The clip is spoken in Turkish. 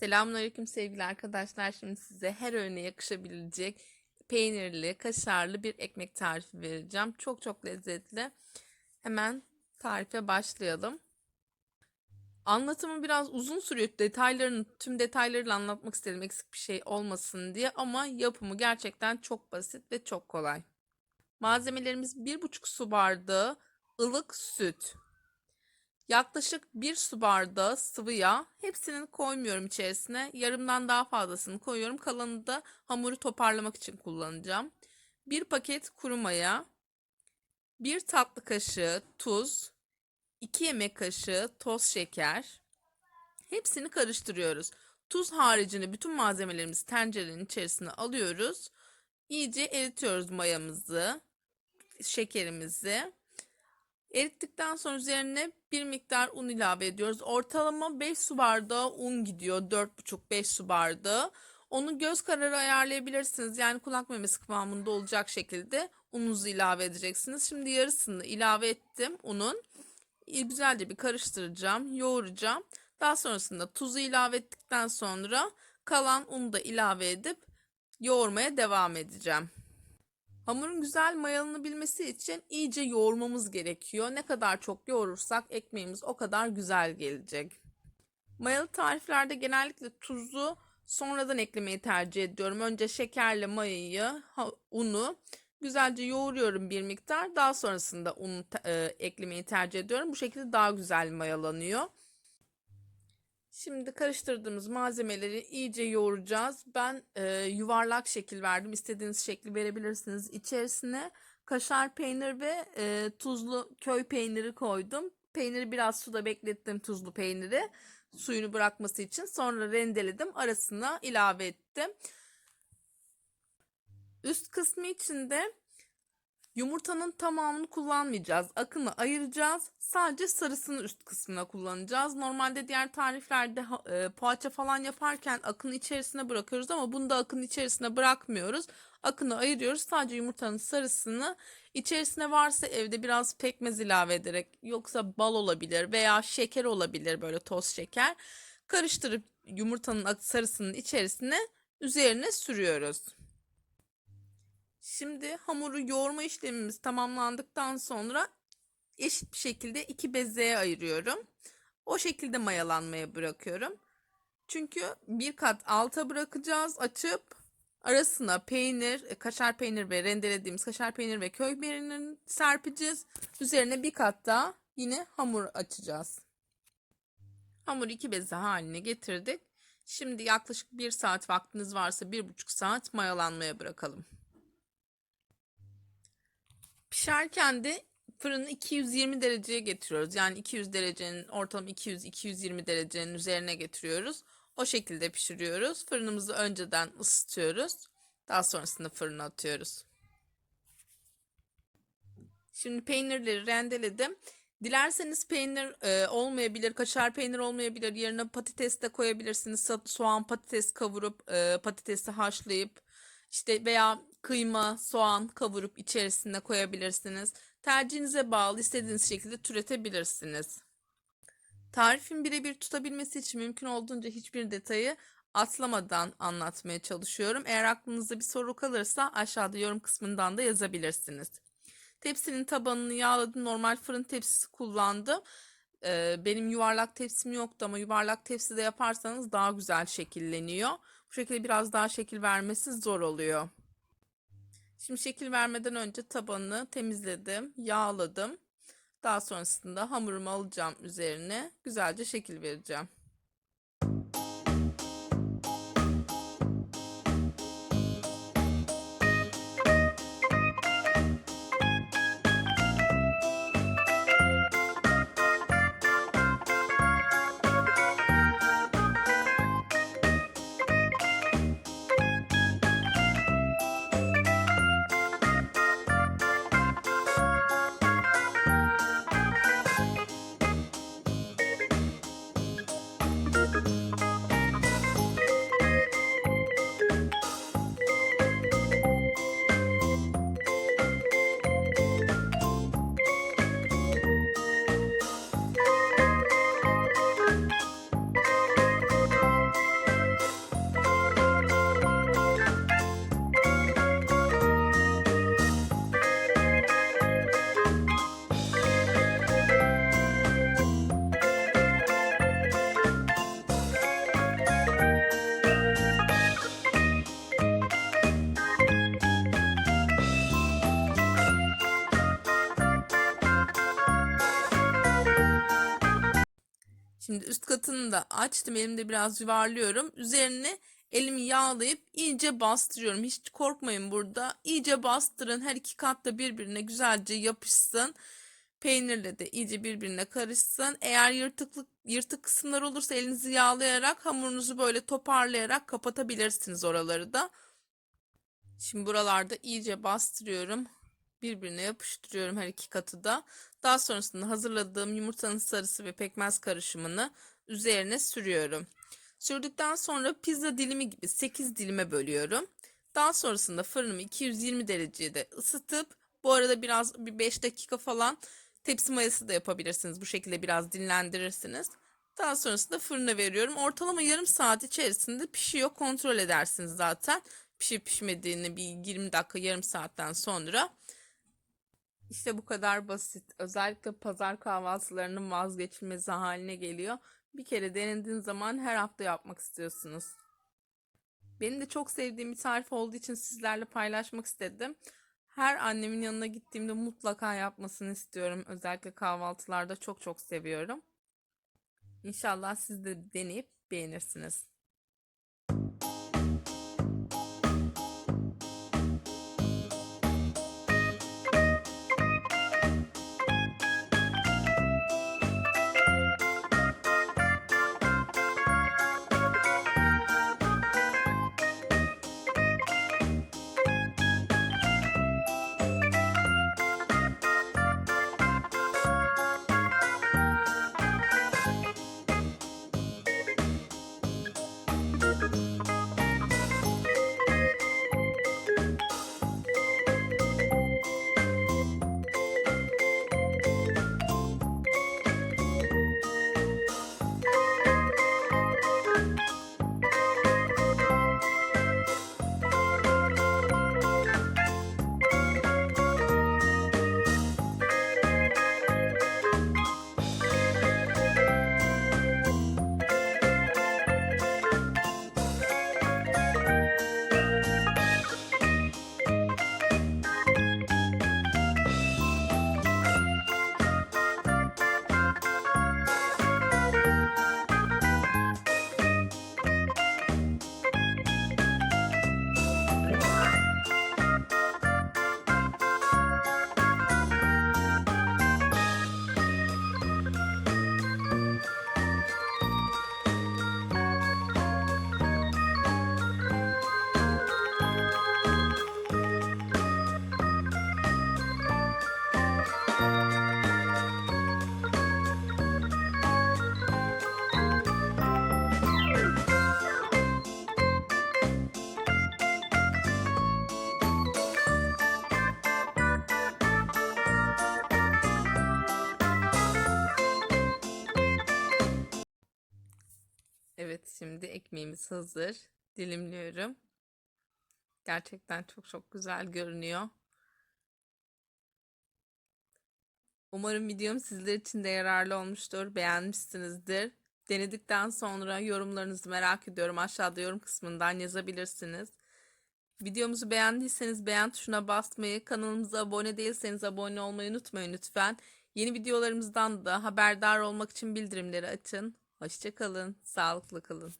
Selamünaleyküm sevgili arkadaşlar. Şimdi size her öğüne yakışabilecek peynirli, kaşarlı bir ekmek tarifi vereceğim. Çok çok lezzetli. Hemen tarife başlayalım. Anlatımı biraz uzun sürüyor. Detaylarını, tüm detaylarıyla anlatmak istedim eksik bir şey olmasın diye ama yapımı gerçekten çok basit ve çok kolay. Malzemelerimiz 1,5 su bardağı ılık süt, Yaklaşık bir su bardağı sıvı yağ. Hepsini koymuyorum içerisine. Yarımdan daha fazlasını koyuyorum. Kalanı da hamuru toparlamak için kullanacağım. Bir paket kuru maya. Bir tatlı kaşığı tuz. 2 yemek kaşığı toz şeker. Hepsini karıştırıyoruz. Tuz haricinde bütün malzemelerimizi tencerenin içerisine alıyoruz. İyice eritiyoruz mayamızı, şekerimizi. Erittikten sonra üzerine bir miktar un ilave ediyoruz. Ortalama 5 su bardağı un gidiyor. 4,5-5 su bardağı. Onu göz kararı ayarlayabilirsiniz. Yani kulak memesi kıvamında olacak şekilde ununuzu ilave edeceksiniz. Şimdi yarısını ilave ettim unun. Güzelce bir karıştıracağım, yoğuracağım. Daha sonrasında tuzu ilave ettikten sonra kalan unu da ilave edip yoğurmaya devam edeceğim. Hamurun güzel mayalanabilmesi için iyice yoğurmamız gerekiyor. Ne kadar çok yoğurursak ekmeğimiz o kadar güzel gelecek. Mayalı tariflerde genellikle tuzu sonradan eklemeyi tercih ediyorum. Önce şekerle mayayı, unu güzelce yoğuruyorum bir miktar. Daha sonrasında unu e, eklemeyi tercih ediyorum. Bu şekilde daha güzel mayalanıyor. Şimdi karıştırdığımız malzemeleri iyice yoğuracağız. Ben e, yuvarlak şekil verdim. İstediğiniz şekli verebilirsiniz. İçerisine kaşar peynir ve e, tuzlu köy peyniri koydum. Peyniri biraz suda beklettim tuzlu peyniri. Suyunu bırakması için. Sonra rendeledim. Arasına ilave ettim. Üst kısmı içinde Yumurtanın tamamını kullanmayacağız. Akını ayıracağız. Sadece sarısını üst kısmına kullanacağız. Normalde diğer tariflerde e, poğaça falan yaparken akını içerisine bırakıyoruz ama bunda akını içerisine bırakmıyoruz. Akını ayırıyoruz. Sadece yumurtanın sarısını içerisine varsa evde biraz pekmez ilave ederek yoksa bal olabilir veya şeker olabilir böyle toz şeker. Karıştırıp yumurtanın sarısının içerisine üzerine sürüyoruz. Şimdi hamuru yoğurma işlemimiz tamamlandıktan sonra eşit bir şekilde iki bezeye ayırıyorum. O şekilde mayalanmaya bırakıyorum. Çünkü bir kat alta bırakacağız açıp arasına peynir, e, kaşar peynir ve rendelediğimiz kaşar peynir ve köy peynirini serpeceğiz. Üzerine bir kat daha yine hamur açacağız. Hamur iki beze haline getirdik. Şimdi yaklaşık bir saat vaktiniz varsa bir buçuk saat mayalanmaya bırakalım. Pişerken de fırını 220 dereceye getiriyoruz. Yani 200 derecenin ortalama 200-220 derecenin üzerine getiriyoruz. O şekilde pişiriyoruz. Fırınımızı önceden ısıtıyoruz. Daha sonrasında fırına atıyoruz. Şimdi peynirleri rendeledim. Dilerseniz peynir e, olmayabilir, kaşar peynir olmayabilir. Yerine patates de koyabilirsiniz. Soğan, patates kavurup e, patatesi haşlayıp işte veya kıyma, soğan kavurup içerisine koyabilirsiniz. Tercihinize bağlı istediğiniz şekilde türetebilirsiniz. Tarifin birebir tutabilmesi için mümkün olduğunca hiçbir detayı atlamadan anlatmaya çalışıyorum. Eğer aklınızda bir soru kalırsa aşağıda yorum kısmından da yazabilirsiniz. Tepsinin tabanını yağladım. Normal fırın tepsisi kullandım. Ee, benim yuvarlak tepsim yoktu ama yuvarlak tepside yaparsanız daha güzel şekilleniyor. Bu şekilde biraz daha şekil vermesi zor oluyor. Şimdi şekil vermeden önce tabanını temizledim, yağladım. Daha sonrasında hamurumu alacağım üzerine güzelce şekil vereceğim. Şimdi üst katını da açtım. Elimde biraz yuvarlıyorum. Üzerine elimi yağlayıp iyice bastırıyorum. Hiç korkmayın burada. İyice bastırın. Her iki kat da birbirine güzelce yapışsın. Peynirle de iyice birbirine karışsın. Eğer yırtıklık yırtık kısımlar olursa elinizi yağlayarak hamurunuzu böyle toparlayarak kapatabilirsiniz oraları da. Şimdi buralarda iyice bastırıyorum. Birbirine yapıştırıyorum her iki katı da. Daha sonrasında hazırladığım yumurtanın sarısı ve pekmez karışımını üzerine sürüyorum. Sürdükten sonra pizza dilimi gibi 8 dilime bölüyorum. Daha sonrasında fırınımı 220 derecede ısıtıp bu arada biraz bir 5 dakika falan tepsi mayası da yapabilirsiniz. Bu şekilde biraz dinlendirirsiniz. Daha sonrasında fırına veriyorum. Ortalama yarım saat içerisinde pişiyor. Kontrol edersiniz zaten. Pişip pişmediğini bir 20 dakika yarım saatten sonra. İşte bu kadar basit. Özellikle pazar kahvaltılarının vazgeçilmezi haline geliyor. Bir kere denediğin zaman her hafta yapmak istiyorsunuz. Benim de çok sevdiğim bir tarif olduğu için sizlerle paylaşmak istedim. Her annemin yanına gittiğimde mutlaka yapmasını istiyorum. Özellikle kahvaltılarda çok çok seviyorum. İnşallah siz de deneyip beğenirsiniz. Evet, şimdi ekmeğimiz hazır. Dilimliyorum. Gerçekten çok çok güzel görünüyor. Umarım videom sizler için de yararlı olmuştur. Beğenmişsinizdir. Denedikten sonra yorumlarınızı merak ediyorum. Aşağıda yorum kısmından yazabilirsiniz. Videomuzu beğendiyseniz beğen tuşuna basmayı, kanalımıza abone değilseniz abone olmayı unutmayın lütfen. Yeni videolarımızdan da haberdar olmak için bildirimleri açın. Hoşçakalın, sağlıklı kalın.